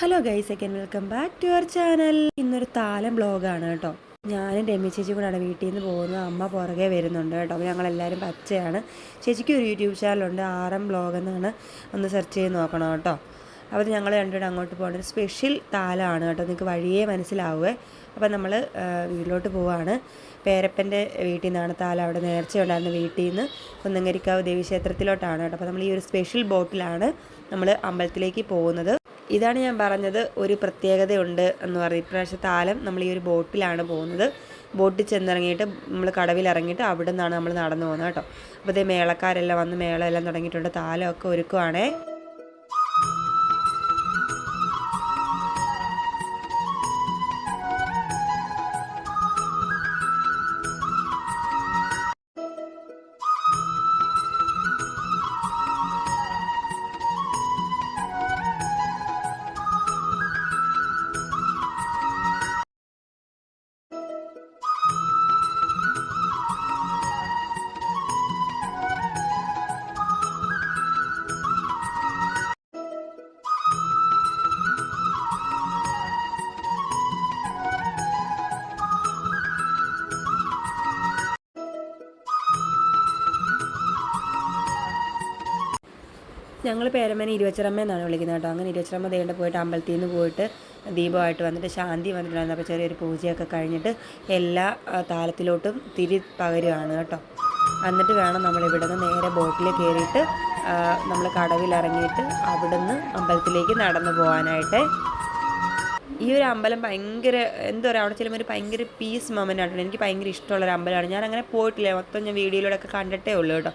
Hello guys again welcome back to our channel ഇന്നൊരു താലം ബ്ലോഗാണ് കേട്ടോ. ഞാനും രമ്യ ചേച്ചി കൂടെയാണ് വീട്ടിൽ നിന്ന് പോകുന്നത് അമ്മ പുറകെ വരുന്നുണ്ട് കേട്ടോ. അപ്പോൾ ഞങ്ങളെല്ലാവരും പച്ചയാണ്. ചേച്ചിക്ക് ഒരു യൂട്യൂബ് ചാനലുണ്ട് ആർ എം ബ്ലോഗ് എന്നാണ് ഒന്ന് സെർച്ച് ചെയ്ത് നോക്കണം കേട്ടോ. അപ്പോൾ ഞങ്ങൾ രണ്ടുപേരും അങ്ങോട്ട് പോകുന്നത് സ്പെഷ്യൽ താലമാണ് കേട്ടോ. നിങ്ങൾക്ക് വഴിയേ മനസ്സിലാവുമേ അപ്പോൾ നമ്മൾ വീട്ടിലോട്ട് പോവാണ്. പേരപ്പന്റെ വീട്ടിൽ നിന്നാണ് താലം അവിടെ നേർച്ച ഉണ്ടായിരുന്ന വീട്ടിൽ നിന്ന്. കുന്നങ്കരിക്കാവ് ദേവീക്ഷേത്രത്തിലോട്ടാണ് കേട്ടോ. അപ്പോൾ നമ്മൾ ഈ ഒരു സ്പെഷ്യൽ ബോട്ടിലാണ് നമ്മൾ അമ്പലത്തിലേക്ക് പോകുന്നത്. ഇതാണ് ഞാൻ പറഞ്ഞത് ഒരു പ്രത്യേകതയുണ്ട് എന്ന് പറയും ഇപ്രാവശ്യം താലം നമ്മൾ ഈ ഒരു ബോട്ടിലാണ് പോകുന്നത്. ബോട്ടിൽ ചെന്നിറങ്ങിയിട്ട് നമ്മൾ കടവിൽ ഇറങ്ങിയിട്ട് അവിടെ നിന്നാണ് നമ്മൾ നടന്നു പോകുന്നത് കേട്ടോ. അപ്പോൾ ഇതേ മേളക്കാരെല്ലാം വന്ന് മേളമെല്ലാം തുടങ്ങിയിട്ടുണ്ട്. താലമൊക്കെ ഒരുക്കുവാണേ. ഞങ്ങൾ പേരമ്മേനെ ഇരുവച്ചിറമ്മ എന്നാണ് വിളിക്കുന്നത് കേട്ടോ. അങ്ങനെ ഇരുവച്ചിറമ്മ ദേണ്ട പോയിട്ട് അമ്പലത്തിൽ നിന്ന് പോയിട്ട് ദീപമായിട്ട് വന്നിട്ട് ശാന്തി വന്നിട്ടുണ്ടായിരുന്നു. അപ്പോൾ ചെറിയൊരു പൂജയൊക്കെ കഴിഞ്ഞിട്ട് എല്ലാ താലത്തിലോട്ടും തിരി പകരുകയാണ് കേട്ടോ. എന്നിട്ട് വേണം നമ്മൾ ഇവിടെ നിന്ന് നേരെ ബോട്ടിൽ കയറിയിട്ട് നമ്മൾ കടവിൽ ഇറങ്ങിയിട്ട് അവിടുന്ന് അമ്പലത്തിലേക്ക് നടന്നു പോകാനായിട്ട്. ഈ ഒരു അമ്പലം ഭയങ്കര എന്താ പറയുക അവിടെ ചെല്ലുമ്പോൾ ഒരു ഭയങ്കര പീസ് മൊമെന്റ് ആണ് എനിക്ക് ഭയങ്കര ഇഷ്ടമുള്ളൊരു അമ്പലമാണ്. ഞാൻ അങ്ങനെ പോയിട്ടില്ല. മൊത്തം ഞാൻ വീഡിയോയിലൂടെ ഒക്കെ കണ്ടിട്ടേ ഉള്ളൂ കേട്ടോ.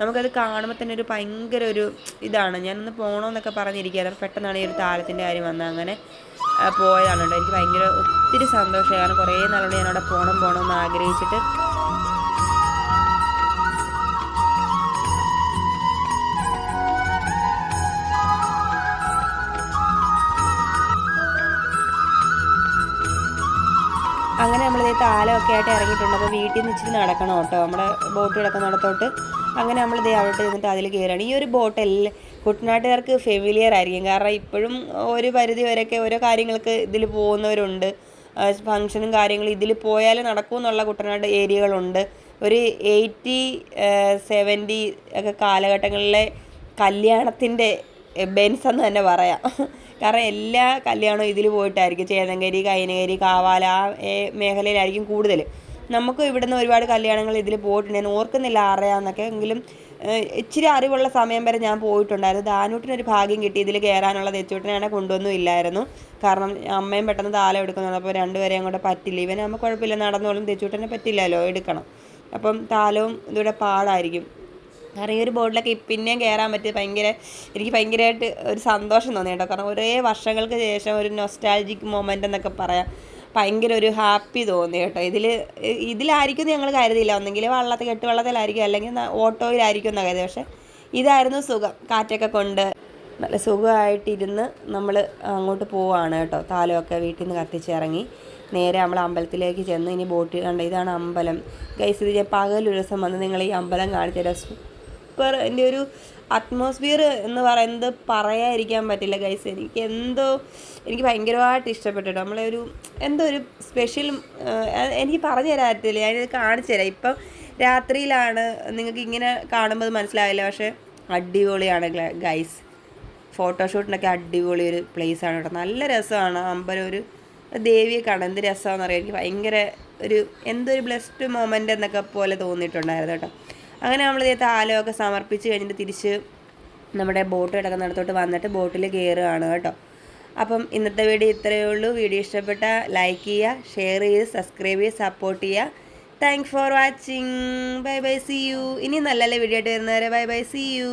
നമുക്കത് കാണുമ്പോൾ തന്നെ ഒരു ഭയങ്കര ഒരു ഇതാണ്. ഞാനൊന്ന് പോകണമെന്നൊക്കെ പറഞ്ഞിരിക്കുകയാണ് പെട്ടെന്നാണ് ഈ ഒരു താലത്തിന്റെ കാര്യം വന്നത്. അങ്ങനെ പോയതാണ് കേട്ടോ. എനിക്ക് ഭയങ്കര ഒത്തിരി സന്തോഷമായി. കാരണം കുറേ നാളുകൊണ്ട് ഞാൻ അവിടെ പോകണം പോകണം എന്ന് ആഗ്രഹിച്ചിട്ട് നമ്മൾ ആയിട്ട് ഇറങ്ങിയിട്ടുണ്ട്. അപ്പോൾ വീട്ടിൽ നിന്ന് ഇച്ചിരി നടക്കണം കേട്ടോ. നമ്മുടെ ബോട്ട് കിടക്കുന്നിടത്തോട്ട് അങ്ങനെ നമ്മൾ ദേ അവിടെ ഇരുന്നിട്ട് അതിൽ കയറുകയാണ് ഈ ഒരു ബോട്ട് എല്ലാം കുട്ടനാട്ടുകാർക്ക് ഫെമിലിയർ ആയിരിക്കും. കാരണം ഇപ്പോഴും ഒരു പരിധി വരെയൊക്കെ ഓരോ കാര്യങ്ങൾക്ക് ഇതിൽ പോകുന്നവരുണ്ട്. ഫങ്ഷനും കാര്യങ്ങളും ഇതിൽ പോയാൽ നടക്കൂ എന്നുള്ള കുട്ടനാട് ഏരിയകളുണ്ട്. ഒരു എയ്റ്റി സെവന്റി ഒക്കെ കാലഘട്ടങ്ങളിലെ കല്യാണത്തിന്റെ ബെൻസ് എന്ന് തന്നെ പറയാം. കാരണം എല്ലാ കല്യാണവും ഇതിൽ പോയിട്ടായിരിക്കും. ചേതങ്കരി കൈനകരി കാവാല ആ മേഖലയിലായിരിക്കും കൂടുതൽ നമുക്ക് ഇവിടുന്ന് ഒരുപാട് കല്യാണങ്ങൾ ഇതിൽ പോയിട്ടുണ്ട്. ഞാൻ ഓർക്കുന്നില്ല അറിയാമെന്നൊക്കെ എങ്കിലും ഇച്ചിരി അറിവുള്ള സമയം വരെ ഞാൻ പോയിട്ടുണ്ടായിരുന്നു. ദാനൂട്ടിനൊരു ഭാഗ്യം കിട്ടി. ഇതിൽ കയറാനുള്ള തെച്ചൂട്ടിനെ കൊണ്ടുവന്നും ഇല്ലായിരുന്നു. കാരണം അമ്മയും പെട്ടെന്ന് താലം എടുക്കുന്നുണ്ട് അപ്പോൾ രണ്ടുപേരെയും അങ്ങോട്ട് പറ്റില്ല. ഇവനെ നമുക്ക് കുഴപ്പമില്ല. നടന്നോളും. തെച്ചൂട്ടനെ പറ്റില്ലല്ലോ. എടുക്കണം. അപ്പം താലവും ഇതിവിടെ പാടായിരിക്കും. കാരണം ഈ ഒരു ബോർഡിലൊക്കെ പിന്നെയും കയറാൻ പറ്റിയത് ഭയങ്കര എനിക്ക് ഭയങ്കരമായിട്ട് ഒരു സന്തോഷം തോന്നി കേട്ടോ. കാരണം ഒരേ വർഷങ്ങൾക്ക് ശേഷം ഒരു നൊസ്റ്റാൾജിക് മൊമെന്റ് എന്നൊക്കെ പറയാം. ഭയങ്കര ഒരു ഹാപ്പി തോന്നി കേട്ടോ. ഇതിൽ ഇതിലായിരിക്കും ഞങ്ങൾ കരുതിയില്ല. ഒന്നെങ്കിൽ വള്ളത്തിൽ കെട്ട് വെള്ളത്തിലായിരിക്കും അല്ലെങ്കിൽ ഓട്ടോയിലായിരിക്കും എന്നാണ് കരുതി പക്ഷേ ഇതായിരുന്നു സുഖം. കാറ്റൊക്കെ കൊണ്ട് നല്ല സുഖമായിട്ടിരുന്ന് നമ്മൾ അങ്ങോട്ട് പോവാണ് കേട്ടോ. താലമൊക്കെ വീട്ടിൽ നിന്ന് കത്തിച്ചിറങ്ങി. നേരെ നമ്മൾ അമ്പലത്തിലേക്ക് ചെന്ന് ഇനി ബോട്ടിൽ കണ്ട ഇതാണ് അമ്പലം. ഗൈസ് ഇത് ഞാൻ പകലൊരു ദിവസം വന്ന് നിങ്ങൾ ഈ അമ്പലം കാണിച്ചു തരാം. സൂപ്പർ എന്റെ ഒരു അറ്റ്മോസ്ഫിയർ എന്ന് പറയുന്നത് പറയാതിരിക്കാൻ പറ്റില്ല ഗൈസ് എനിക്ക് എന്തോ എനിക്ക് ഭയങ്കരമായിട്ട് ഇഷ്ടപ്പെട്ടു നമ്മളെ ഒരു എന്തോ ഒരു സ്പെഷ്യൽ എനിക്ക് പറഞ്ഞു തരാൻ പറ്റില്ല. ഞാനിത് കാണിച്ചു തരാം. ഇപ്പം രാത്രിയിലാണ് നിങ്ങൾക്ക് ഇങ്ങനെ കാണുമ്പോൾ മനസ്സിലാവില്ല. പക്ഷേ അടിപൊളിയാണ് ഗൈസ് ഫോട്ടോഷൂട്ടിനൊക്കെ അടിപൊളി ഒരു പ്ലേസ് ആണ് കേട്ടോ. നല്ല രസമാണ്. അമ്പലം ഒരു ദേവിയെ കാണാൻ. എന്ത് രസമാണെന്ന് അറിയാം എനിക്ക് ഭയങ്കര ഒരു എന്തൊരു ബ്ലെസ്ഡ് മൊമെന്റ് എന്നൊക്കെ പോലെ തോന്നിയിട്ടുണ്ടായിരുന്നു കേട്ടോ. അങ്ങനെ നമ്മൾ ഇതേ താലമൊക്കെ സമർപ്പിച്ച് കഴിഞ്ഞിട്ട് തിരിച്ച് നമ്മുടെ ബോട്ട് കിടക്കുന്നിടത്തോട്ട് വന്നിട്ട് ബോട്ടിൽ കയറുകയാണ് കേട്ടോ. അപ്പം ഇന്നത്തെ വീഡിയോ ഇത്രയേ ഉള്ളൂ. വീഡിയോ ഇഷ്ടപ്പെട്ട ലൈക്ക് ചെയ്യുക ഷെയർ ചെയ്ത് സബ്സ്ക്രൈബ് ചെയ്യുക സപ്പോർട്ട് ചെയ്യുക. Thank for watching bye bye see you ഇനി നല്ല നല്ല വീഡിയോ ആയിട്ട് വരുന്നവരെ ബൈ ബൈ സി യു